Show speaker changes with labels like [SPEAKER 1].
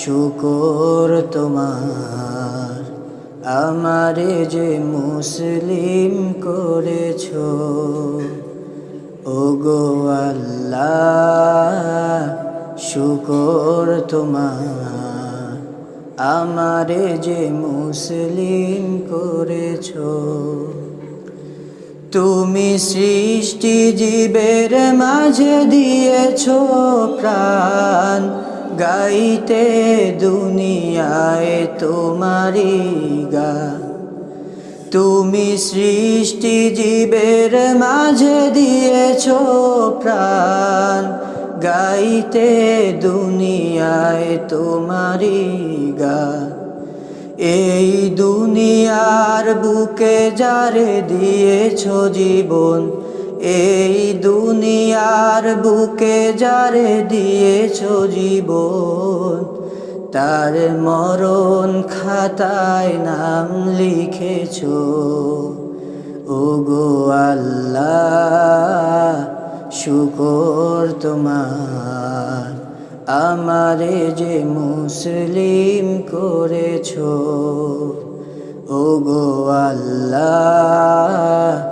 [SPEAKER 1] শুকর তোমার, আমারে যে মুসলিম করেছ। ও গো আল্লাহ, শুকর তোমার, আমারে যে মুসলিম করেছ। তুমি সৃষ্টি জীবের মাঝে দিয়েছ প্রাণ গাইতে দুনিয়ায় তোমারি গা। তুমি সৃষ্টি জীবের মাঝে দিয়েছ প্রাণ। গাইতে দুনিয়ায় তোমারি গা। এই দুনিয়ার বুকে যারে দিয়েছ জীবন এই দুনিয়ার বুকে যারে দিয়েছ জীবন, তার মরণ খাতায় নাম লিখেছ। ও গো আল্লাহ, শুকর তোমার, আমারে যে মুসলিম করেছ। ও গো আল্লাহ